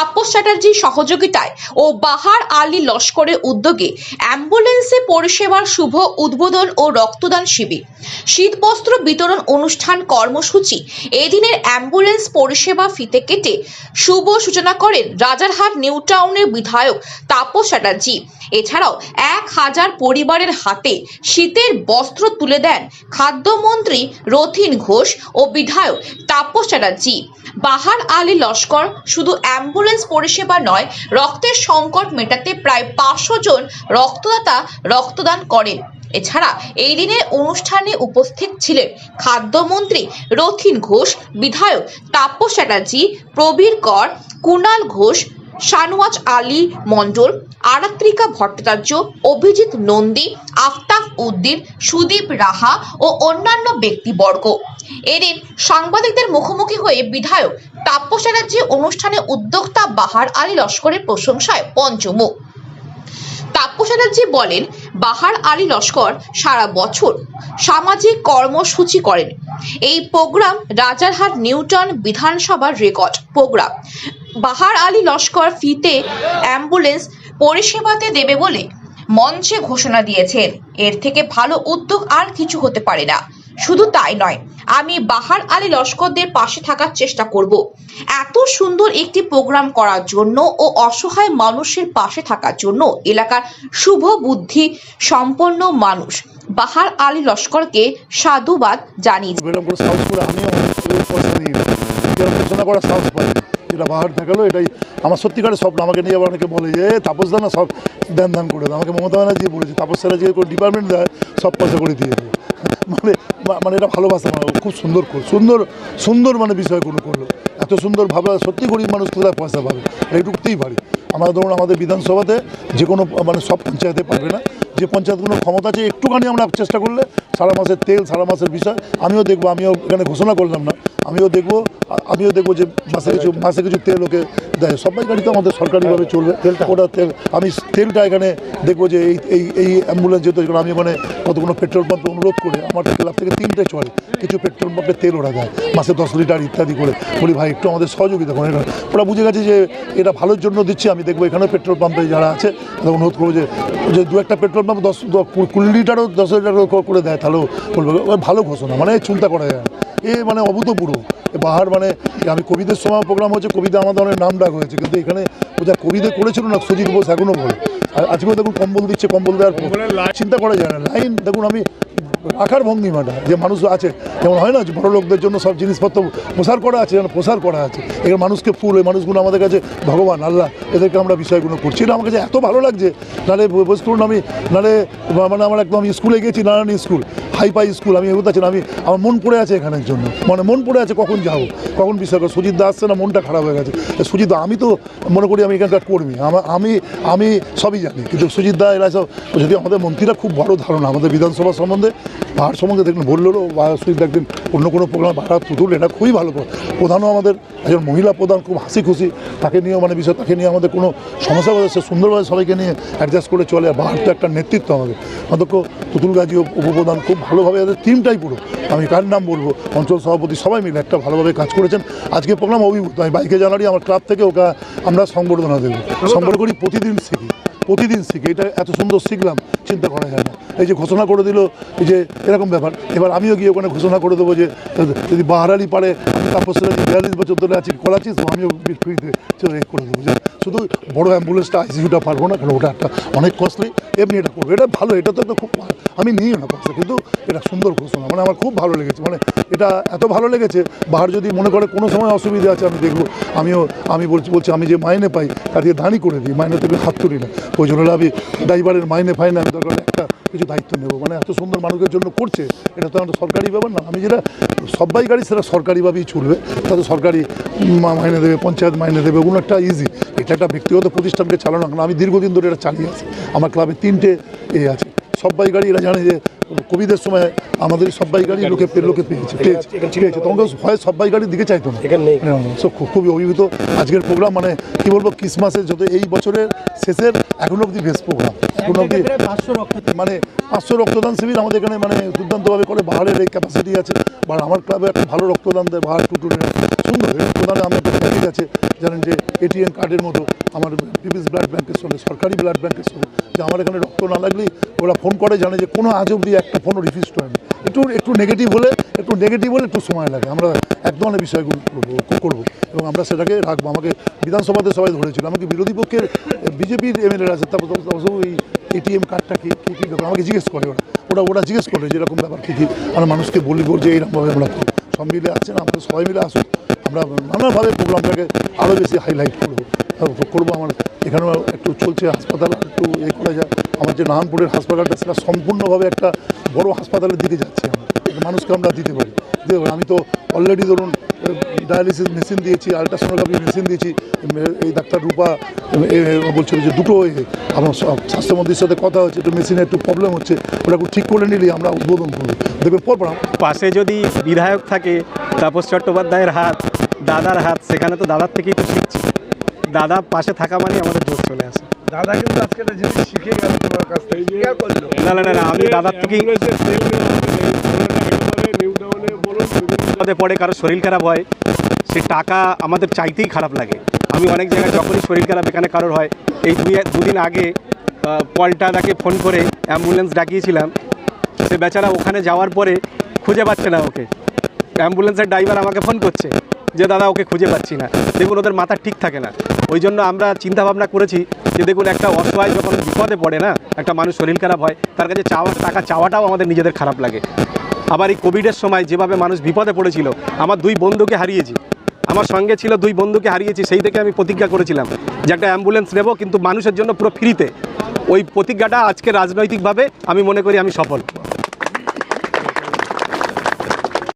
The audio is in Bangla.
তাপস চ্যাটার্জির সহযোগিতায় ও বাহার আলী লস্করের উদ্যোগে অ্যাম্বুলেন্সে পরিষেবার শুভ উদ্বোধন ও রক্তদান শিবির। শীতবস্ত্র বিতরণ অনুষ্ঠান কর্মসূচি এদিনের অ্যাম্বুলেন্স পরিষেবা ফিতে কেটে শুভ সূচনা করেন রাজারহাট নিউ টাউনের বিধায়ক তাপস চ্যাটার্জি। এছাড়াও এক হাজার পরিবারের হাতে শীতের বস্ত্র তুলে দেন খাদ্যমন্ত্রী রথিন ঘোষ ও বিধায়ক তাপস চ্যাটার্জি। বাহার আলী লস্কর শুধু অ্যাম্বুলেন্স পরিষেবা নয়, রক্তের সংকট মেটাতে প্রায় পাঁচশো জন রক্তদাতা রক্তদান করেন। এছাড়া এই দিনের অনুষ্ঠানে উপস্থিত ছিলেন খাদ্যমন্ত্রী রথিন ঘোষ, বিধায়ক তাপস চ্যাটার্জি, প্রবীর কর, কুণাল ঘোষ শানওয়াজ আলী মণ্ডল, আরাত্রিকা ভট্টাচার্য, অভিজিৎ নন্দী, আফতাব উদ্দিন, সুদীপ রাহা ও অন্যান্য ব্যক্তিবর্গ। এদিন সাংবাদিকদের মুখোমুখি হয়ে বিধায়ক তাপস চ্যাটার্জি অনুষ্ঠানে উদ্যোক্তা বাহার আলী লস্করের প্রশংসায় পঞ্চমুখ। তাপস চ্যাটার্জি বলেন, বাহার আলী লস্কর সারা বছর সামাজিক কর্মসূচি করেন। এই প্রোগ্রাম রাজারহাট নিউটন বিধানসভার রেকর্ড প্রোগ্রাম। বাহার আলী লস্কর ফিতে অ্যাম্বুলেন্স পরিষেবাতে দেবে বলে মঞ্চে ঘোষণা দিয়েছেন। এর থেকে ভালো উদ্যোগ আর কিছু হতে পারে না। শুধু তাই নয়, আমি বাহার আলী লস্করদের পাশে থাকার চেষ্টা করব। এত সুন্দর একটি প্রোগ্রাম করার জন্য ও অসহায় মানুষের পাশে থাকার জন্য এলাকার শুভ বুদ্ধি সম্পন্ন মানুষ বাহার আলী লস্করকে সাধুবাদ জানিয়ে যেটা বাহার দেখাল এটাই আমার সত্যিকারের স্বপ্ন। আমাকে নিয়ে আবার অনেকে বলে যে "এ, তাপস দা না সব দান দান করে দেয়। আমাকে মমতা ব্যানার্জি বলেছে তাপস স্যারা যে কোনো ডিপার্টমেন্ট দেয় সব পয়সা করে দিয়ে দেবে। মানে মানে এটা ভালোবাসা খুব সুন্দর সুন্দর সুন্দর মানে বিষয় কোনো করল। এত সুন্দর ভাবে সত্যি গরিব মানুষ কোথায় পয়সা পাবে? ঢুকতেই পারি। আমরা ধরুন আমাদের বিধানসভাতে যে কোনো মানে সব পঞ্চায়েতে পারবে না। যে পঞ্চায়েতগুলো ক্ষমতা আছে একটুখানি আমরা চেষ্টা করলে সারা মাসের তেল সারা মাসের বিষয় আমিও দেখব আমিও এখানে ঘোষণা করলাম না। আমিও দেখব আমিও দেখব যে মাসে কিছু মাসে কিছু তেল ওকে দেয়। সবাই গাড়ি তো আমাদের সরকারিভাবে চলবে। ওটা তেল আমি তেলটা এখানে দেখব যে এই এই এই অ্যাম্বুলেন্স যেহেতু আমি ওখানে কতগুলো পেট্রোল পাম্পে অনুরোধ করে আমার ক্লাব থেকে তিনটে চলে। কিছু পেট্রোল পাম্পে তেল ওরা দেয় মাসে দশ লিটার ইত্যাদি করে। বলি ভাই একটু আমাদের সহযোগিতা করেন এটা ওরা বুঝে গেছে যে এটা ভালোর জন্য দিচ্ছি। আমি দেখব এখানেও পেট্রোল পাম্পে যারা আছে তাদের অনুরোধ করব যে যে দু একটা পেট্রোল পাম্প দশ কুড়ি লিটারও দশ লিটারও করে দেয় তাহলেও বলব। ভালো ঘোষণা মানে চিন্তা করা যায় না। এ মানে অভূতপূর্ব। এ বাহার মানে আমি কবিদের সময় প্রোগ্রাম হচ্ছে কবিতা আমাদের অনেক নাম ডাক হয়েছে। কিন্তু এখানে ও যা কবিদের করেছিল না সুজিত বোস এখনও বলে। আর আজকেও দেখুন কম্বল দিচ্ছে কম্বল দেওয়ার চিন্তা করা যায় না। লাইন দেখুন আমি রাখার ভঙ্গিমাটা যে মানুষ আছে যেমন হয় না যে বড় লোকদের জন্য সব জিনিসপত্র প্রসার করা আছে যেন প্রসার করা আছে। এখানে মানুষকে ফুল এই মানুষগুলো আমাদের কাছে ভগবান আল্লাহ এদেরকে আমরা বিষয়গুলো করছি। এটা আমার কাছে এত ভালো লাগছে। নাহলে বোঝ করুন আমি নাহলে মানে আমার একদম স্কুলে গেছি নারায়ণ স্কুল। হাই পাই স্কুল আমি এগোতে না, আমি আমার মন পড়ে আছে এখানের জন্য। মানে মন পড়ে আছে কখন যাব? কখন করে সুজিত দা আসছে না মনটা খারাপ হয়ে গেছে। সুজিত দা আমি তো মনে করি আমি এখানকার কর্মী। আমি আমি সবই জানি। কিন্তু সুজিত দা এরা সব যদি আমাদের মন্ত্রীরা খুব বড় ধারণা আমাদের বিধানসভা সম্বন্ধে পাহাড় সম্বন্ধে দেখুন বললেও বা সুজিত একদিন অন্য কোনো প্রোগ্রাম ভাড়া তুতুল এটা খুবই ভালো প্রধানও আমাদের একজন মহিলা প্রধান খুব হাসি খুশি তাকে নিয়েও মানে বিষয় তাকে নিয়ে আমাদের কোনো সমস্যা হলে সে সুন্দরভাবে সবাইকে নিয়ে অ্যাডজাস্ট করে চলে। আর বাহার একটা নেতৃত্ব আমাদের। অধ্যক্ষ তুতুল গাজী উপপ্রধান খুব ভালোভাবে এদের টিমটাই পুরো। আমি কার নাম বলব? অঞ্চল সভাপতি সবাই মিলে একটা ভালোভাবে কাজ করেছেন। আজকে প্রোগ্রাম অভিভূত। আমি বাইকে জানারি আমার ক্লাব থেকে ওকে আমরা সংবর্ধনা দেবো। সংবর্ধনা করি প্রতিদিন শিখি। প্রতিদিন শিখি। এটা এত সুন্দর শিখলাম, চিন্তা করা যায় না। এই যে ঘোষণা করে দিল যে এরকম ব্যাপার। এবার আমিও গিয়ে ওখানে ঘোষণা করে দেবো যে, যদি বাহারালি পারে আমি তাপসের বিয়াল্লিশ বছর ধরে আছি, করাচ্ছিস আমিও ফ্রিতে করে দেবো। শুধু বড় অ্যাম্বুলেন্সটা আইসিইউটা পারব না, কারণ ওটা একটা অনেক কস্টলি এমনি এটা করব। এটা ভালো, এটা তো খুব, আমি নিই না পয়সা, কিন্তু এটা সুন্দর ঘোষণা। মানে আমার খুব ভালো লেগেছে। মানে এটা এত ভালো লেগেছে, বাহার যদি মনে করে কোনো সময় অসুবিধা আছে, আমি দেখব। আমিও, আমি বলছি বলছি, আমি যে মাইনে পাই, তার দিয়ে দাঁড়ি করে দিই। মাইনে থেকে হাত তুলি না। ওই জন্য আমি ড্রাইভারের মাইনে ফাইনে আমি দরকার একটা কিছু দায়িত্ব নেব। মানে এত সুন্দর মানুষের জন্য করছে, এটা তো একটা সরকারি ব্যাপার না। আমি যেটা সবাই গাড়ি সেটা সরকারিভাবেই চলবে। তাদের সরকারি মাইনে দেবে পঞ্চায়েত মাইনে দেবে ওগুলো একটা ইজি এটা একটা ব্যক্তিগত প্রতিষ্ঠানকে চালানো কারণ আমি দীর্ঘদিন ধরে এটা চালিয়ে আছি। আমার ক্লাবে তিনটে এ আছে। সবাই গাড়ি এরা জানে যে কোভিডের সময় আমাদের সবাই গাড়ি লোকে লোকে পেয়েছে পেয়েছে তখন হয় সবাই গাড়ির দিকে চাইতো না। সব খুব- খুবই অভিভূত। আজকের প্রোগ্রাম মানে কি বলব ক্রিসমাসের যত এই বছরের শেষের এখনও অবধি বেস্ট প্রোগ্রাম এখনও অবধি মানে পাঁচশো রক্তদান শিবির আমাদের এখানে মানে দুর্দান্তভাবে করে। পাহাড়ের এই ক্যাপাসিটি আছে। বা আমার ক্লাবে একটা ভালো রক্তদান দেয় ভাড়া টুটুনের সুন্দর এই রক্তদানে একটা প্যাকেজ আছে, জানেন যে এটিএম কার্ডের মতো আমার পিপিস ব্লাড ব্যাংকের সঙ্গে, সরকারি ব্লাড ব্যাংকের সঙ্গে, যে আমার এখানে রক্ত না লাগলেই ওরা ফোন করে, জানে যে কোনো আজ অবধি একটা ফোনও রিফিউজ করেনি একটু একটু নেগেটিভ হলে, একটু নেগেটিভ হলে একটু সময় লাগে। আমরা এক ধরনের বিষয়গুলো করব এবং আমরা সেটাকে রাখব। আমাকে বিধানসভাতে সবাই ধরেছিল। আমাকে বিরোধী পক্ষের, বিজেপির এমএলএ আছে, তারপর ওই এটিএম কার্ডটা কি, কী কী ব্যাপার আমাকে জিজ্ঞেস করে ওরা। ওরা ওরা জিজ্ঞেস করে যে এরকম ব্যাপার কী কী? আমরা মানুষকে বলি বল যে এইরকমভাবে আমরা সব মিলে আসছেন আমাদের সবাই মিলে আসুন আমরা নানাভাবে প্রোগ্রামটাকে আরও বেশি হাইলাইট করব। করব আমার। এখানেও একটু চলছে হাসপাতাল, একটু এ করা যায় আমার যে নাহানপুরের হাসপাতালটা, সেটা সম্পূর্ণভাবে একটা বড় হাসপাতালের দিকে যাচ্ছে আমরা। মানুষকে আমরা দিতে পারি। দিতে পারি। আমি তো অলরেডি ধরুন ডায়ালিসিস মেশিন দিয়েছি আলট্রাসোনোগ্রাফি মেশিন দিয়েছি এই ডাক্তার রূপা বলছিল যে দুটো আমার সব- স্বাস্থ্যমন্ত্রীর সাথে কথা হচ্ছে একটু মেশিনে একটু প্রবলেম হচ্ছে ওটা একটু ঠিক করে নিলেই আমরা উদ্বোধন করব। দেখবেন পরপর পাশে যদি বিধায়ক থাকে তাপস চট্টোপাধ্যায়ের হাত দাদার হাত সেখানে তো দাদার থেকেই তো শিখছি। দাদা পাশে থাকা মানে আমাদের জোর চলে আসে। দাদা কিন্তু আজকে একটা জিনিস শিখে গেল তোমার কাছ থেকে। স্বীকার করল না না না না, আমি দাদার থেকেই বিপদে পড়ে কারও শরীর খারাপ হয় সে টাকা আমাদের চাইতেই খারাপ লাগে। আমি অনেক জায়গায় যখনই শরীর খারাপ এখানে কারোর হয় এই দুই দুদিন আগে আহ, পলটা দাকে ফোন করে অ্যাম্বুলেন্স ডাকিয়েছিলাম। সে বেচারা ওখানে যাওয়ার পরে খুঁজে পাচ্ছে না ওকে। অ্যাম্বুলেন্সের ড্রাইভার আমাকে ফোন করছে যে দাদা ওকে খুঁজে পাচ্ছি না। দেখুন ওদের মাথা ঠিক থাকে না। ওই জন্য আমরা চিন্তাভাবনা করেছি যে দেখুন একটা অসহায় যখন বিপদে পড়ে না একটা মানুষ শরীর খারাপ হয় তার কাছে চাওয়া টাকা চাওয়াটাও আমাদের নিজেদের খারাপ লাগে। আবার এই কোভিডের সময় যেভাবে মানুষ বিপদে পড়েছিল, আমার দুই বন্ধুকে হারিয়েছি। আমার সঙ্গে ছিল দুই বন্ধুকে হারিয়েছি, সেই থেকে আমি প্রতিজ্ঞা করেছিলাম যে একটা অ্যাম্বুলেন্স নেব, কিন্তু মানুষের জন্য পুরো ফ্রিতে ওই প্রতিজ্ঞাটা আজকে রাজনৈতিকভাবে আমি মনে করি আমি সফল।